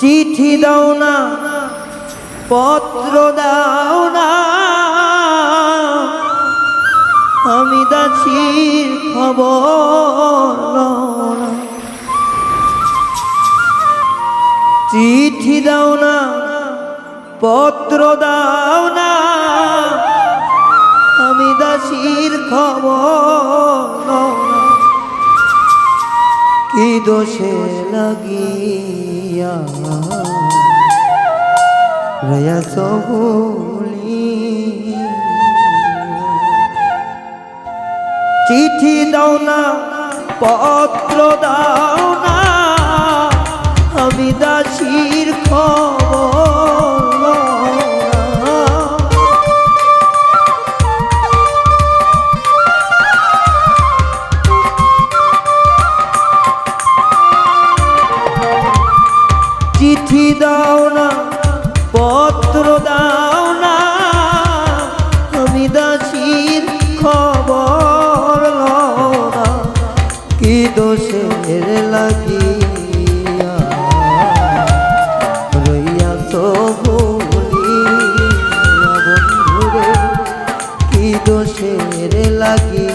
চিঠি দাও না, পত্র দাও না। আমি দাসির খবর চিঠি দাও না, পত্র দাও না। আমি দাসির খবর দোষে লাগিয়া। রয়া সবুলি চিঠি দাও না পত্র দাও। দোষের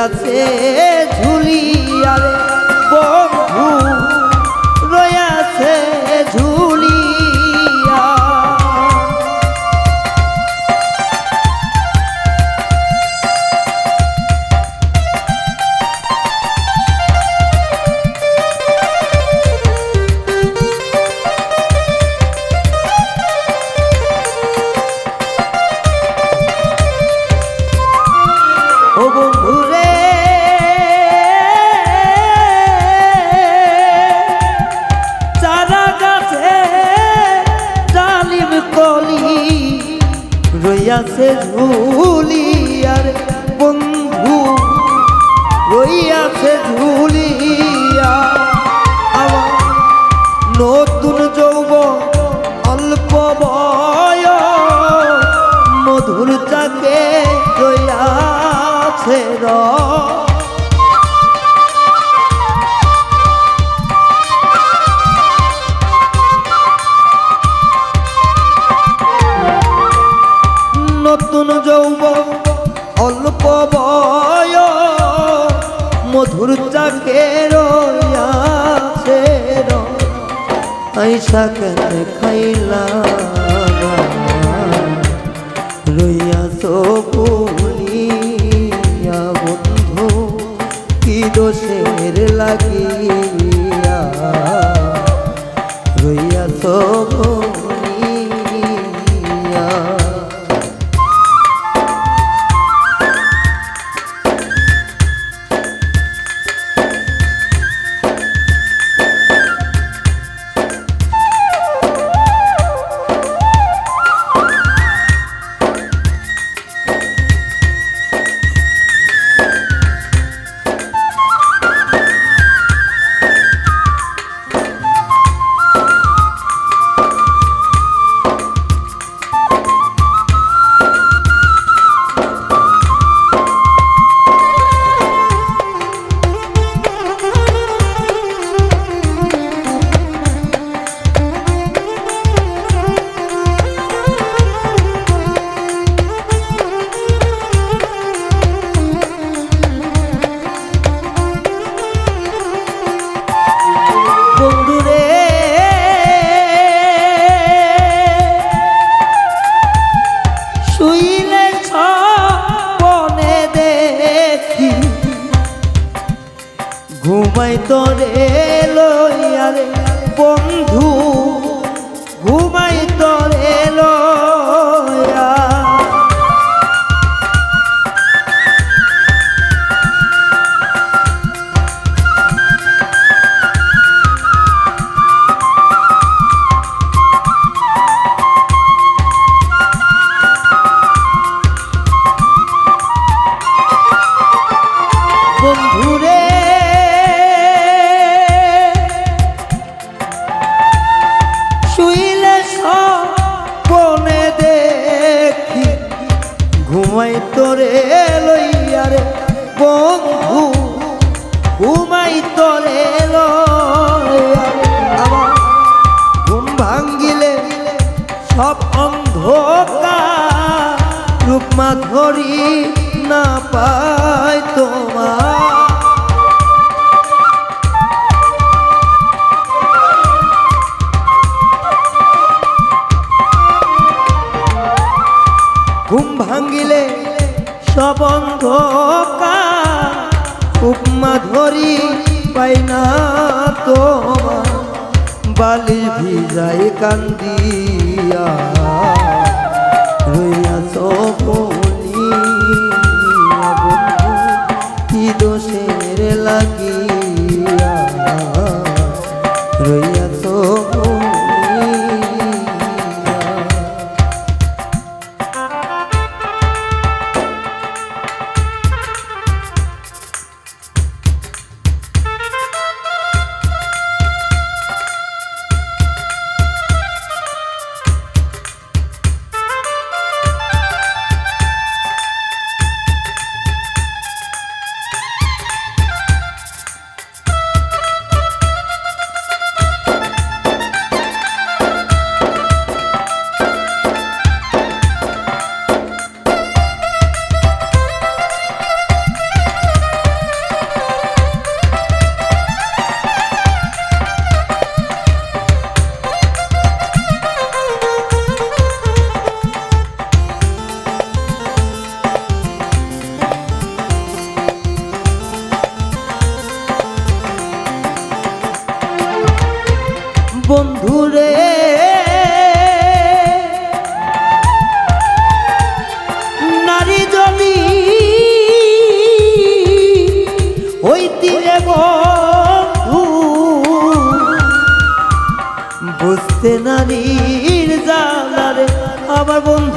রয়াছে রইয়াছে ঝুলি আর বন্ধু, রইয়াছে ঝুলিয়া। আমার নতুন যৌব অল্প বয় মধুর চাকে রইয়াছে র মধুর চাকে রইয়াছে র। আইসা কেন খাইলা রইয়া তো ভুলিয়া বন্ধু, কি দোষের লাগিয়া? রইয়া তো শুইলে ছনে দেখি। ঘুমাই তোরে লইয়ারে বন্ধু ঘুমাই তো শুইলে সপনে দেখি, ঘুমাই তোরে লইয়া রে বন্ধু, ঘুমাই তোরে ঘুম ভাঙ্গিলে সব অন্ধকার, রূপমা ধরি না পায় তোমার। ঘুম ভাঙিলে সবন্ধ উপমা ধরি পাই না তোমার। বালি ভিজাই কান্দিয়া আসতে নারীর জালারে আমার বন্ধু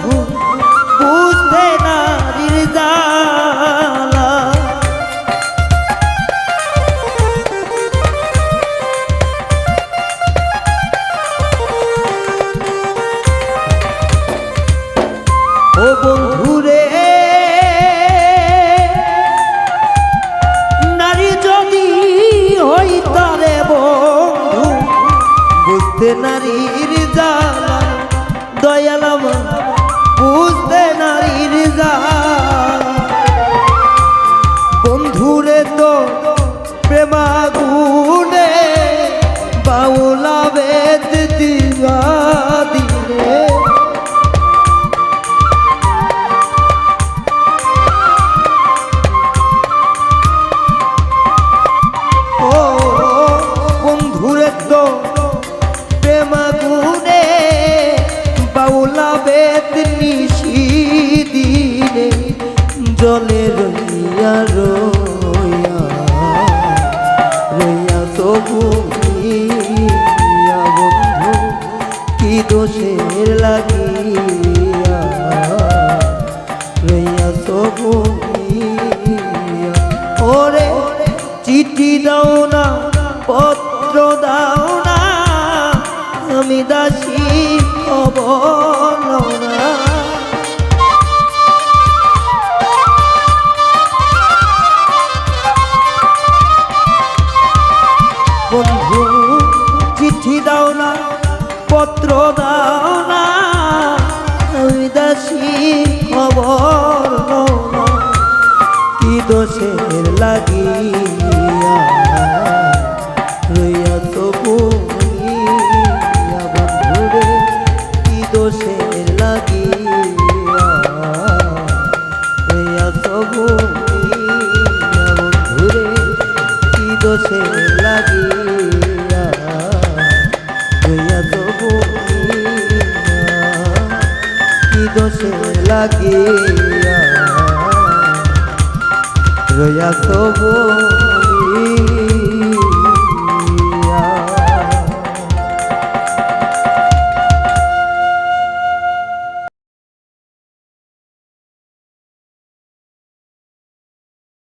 দোষের লাগিয়া রইয়া সবুয়া ওরে চিঠি দাও দোষে লাগিয়া। রয়া তবু